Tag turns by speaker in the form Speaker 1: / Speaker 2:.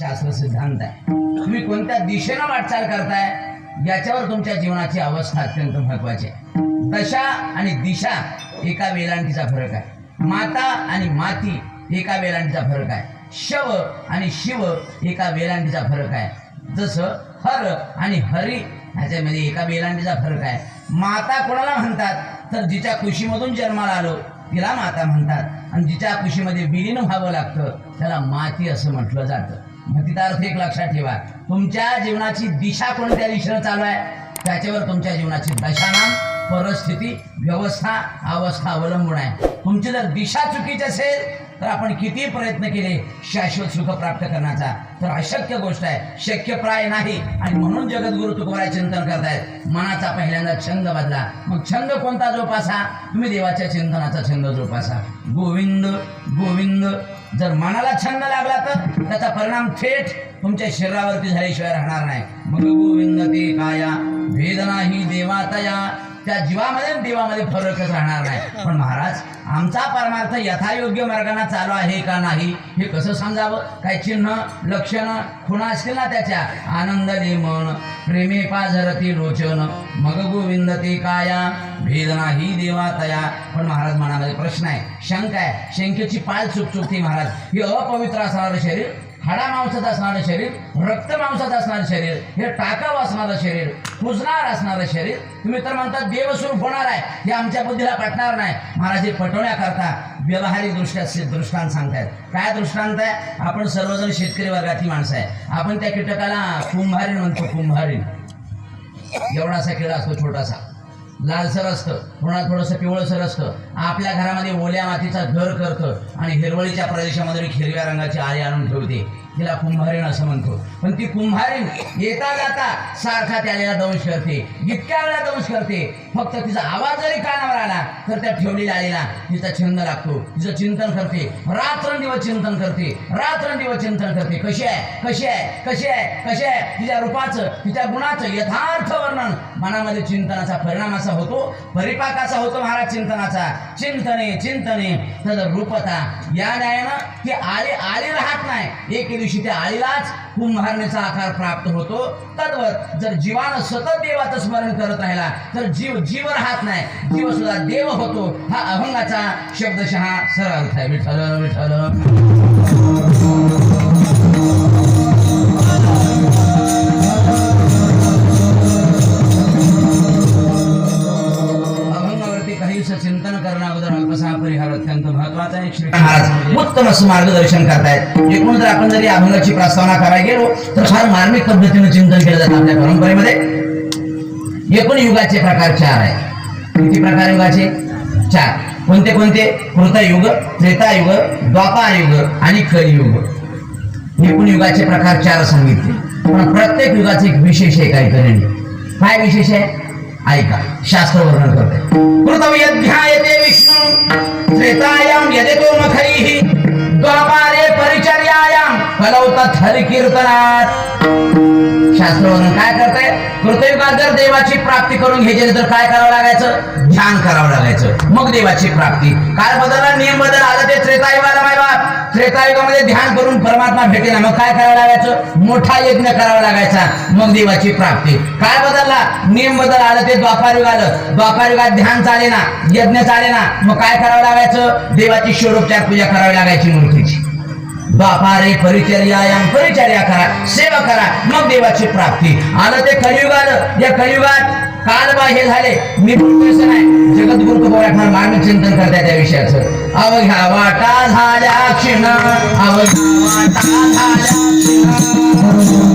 Speaker 1: शास्त्र सिद्धांत आहे. तुम्ही कोणत्या दिशेनं वाटचाल करताय याच्यावर तुमच्या जीवनाची अवस्था अत्यंत महत्वाची आहे. दशा आणि दिशा एका वेलांटीचा फरक आहे. माता आणि माती एका वेलांटीचा फरक आहे. शव आणि शिव एका वेलांटीचा फरक आहे. जसं हर आणि हरी ह्याच्यामध्ये एका वेलांटीचा फरक आहे. माता कोणाला म्हणतात? तर जिच्या कुशीमधून जन्माला आलो तिला माता म्हणतात. आणि जिच्या कुशीमध्ये विलीन व्हावं लागतं त्याला माती असं म्हटलं जातं. मग अर्थ एक लक्षात ठेवा. तुमच्या जीवनाची दिशा कोणत्या दिशेनं चालू आहे? त्याच्यावर तुमच्या जीवनाची दशानाम परिस्थिती व्यवस्था अवस्था अवलंबून आहे. तुमची जर दिशा चुकीची असेल तर आपण किती प्रयत्न केले शाश्वत सुख प्राप्त करण्याचा. तर अशक्य गोष्ट आहे शक्य प्राय नाही. आणि म्हणून जगद्गुरु तुकोबाराय चिंतन करतायत. मनाचा पहिल्यांदा छंद बदला. मग छंद कोणता जोपासा? तुम्ही देवाच्या चिंतनाचा छंद जोपासा. गोविंद गोविंद. जर मनाला छंद लागला तर त्याचा परिणाम थेट तुमच्या शरीरावरती झाल्याशिवाय राहणार नाही. मग गोविंद ते काया. वेदना ही देवातया. त्या जीवामध्ये आणि देवामध्ये फरकच राहणार नाही. पण महाराज आमचा परमार्थ यथायोग्य मार्गाने चालू आहे का नाही हे कसं समजावं? काय चिन्ह लक्षणं खुणा असतील ना त्याच्या? आनंद मन प्रेमे पाझरती लोचन मग गोविंद ते काया वेदना ही देवातया पण महाराज मनामध्ये प्रश्न आहे शंका आहे. शंकेची पाल चुकचुकते महाराज. हे अपवित्र असणारं शरीर हाडा मांसात असणारं शरीर रक्त मांसात असणारं शरीर हे टाकाव असणारं शरीर कुजणार असणारं शरीर. तुम्ही तर म्हणतात देवस्वरूप होणार आहे. हे आमच्या बुद्धीला पटणार नाही. महाराज हे पटवण्याकरता व्यवहारिक दृष्ट्या दृष्टांत सांगतायत. काय दृष्टांत आहे? आपण सर्वजण शेतकरी वर्गातली माणसं आहे. आपण त्या कीटकाला कुंभारीण म्हणतो कुंभारीण. एवढासा किडा असतो छोटासा. लालसर असतं. पुन्हा थोडंसं पिवळसर असतं. आपल्या घरामध्ये ओल्या मातीचा घर करतं आणि हिरवळीच्या प्रदेशामध्ये हिरव्या रंगाची आळी आणून ठेवते. तिला कुंभारीण असं म्हणतो. पण ती कुंभारीण येता जाता सारखा त्याला दंश करते. इतक्या वेळा दंश करते. फक्त तिचा आवाज जरी कानावर आला तर त्या ठेवलेल्या आईला तिचा छंद लागतो. तिचं चिंतन करते. रात्रंदिवस चिंतन करते. रात्रंदिवस चिंतन करते. कशी आहे? कशी आहे? कशी आहे? कशी आहे? तिच्या रूपाचं तिच्या गुणाचं यथार्थ वर्णन मनामध्ये चिंतनाचा परिणाम असा होतो परिपाक होतो महाराज चिंतनाचा. चिंतने चिंतने. तर रूपता या न्यायानं ती आळी आळी राहत नाही. एके दिवशी त्या आळीलाच कुंभारणीचा आकार प्राप्त होतो. तद्वत जर जीवानं सतत देवाचं स्मरण करत राहिला तर जीव जीव राहत नाही. जीव सुद्धा देव होतो. हा अभंगाचा शब्दशः सरळ अर्थ आहे. विठ्ठल विठ्ठल. चिंतन करणं अल्पसा परिहार अत्यंत महत्त्वाचा आहे श्री महाराज उत्तम असं मार्गदर्शन करतायत. एकूण जर आपण जरी अभंगाची प्रस्तावना करायला गेलो तर फार मार्मिक पद्धतीने चिंतन केलं जातं आपल्या परंपरेमध्ये. एकूण युगाचे प्रकार चार आहे किती प्रकार युगाचे? चार. कोणते कोणते? कृतयुग त्रेतायुग द्वापायुग आणि कलियुग एकूण युगाचे प्रकार चार सांगितले. पण प्रत्येक युगाचे एक विशेष आहे काही काहीतरी काय विशेष आहे? ऐका शास्त्र वर्णन करते. कृतम यध्यायते विष्णू त्रेतायाम यजतो मखैः द्वापारे परिचर्यायाम कलौत हरि कीर्तनात शास्त्र वर्णन काय करते? कृतयुगात जर देवाची प्राप्ती करून घ्यायची तर काय करावं लागायचं? ध्यान करावं लागायचं. मग देवाची प्राप्ती. काय बदलला नियम बदल आला ते त्रेतायुगाला त्रेतायुगामध्ये ध्यान करून परमात्मा भेटेल मग काय करावं लागायचं? मोठा यज्ञ करावा लागायचा. मग देवाची प्राप्ती. काय बदलला? नियम बदल आलं ते द्वापारयुग आलं. द्वापारयुगात ध्यान चाले ना यज्ञ चाले ना मग काय करावं लागायचं? देवाची षोडोपचार पूजा करावी लागायची मूर्तीची. बापारे परिचर्या परिचर्या करा सेवा करा. मग देवाची प्राप्ती. आलं ते कलियुग आलं या कलियुगात कालबा हे झाले. मी प्रोफेसर आहे नाही. जगद्गुरु कबोराखणार मार्मिक चिंतन करताय त्या विषयाचं. अवघ्या वाटा झाल्या क्षीण अवघ्या वाटा झाल्या क्षीण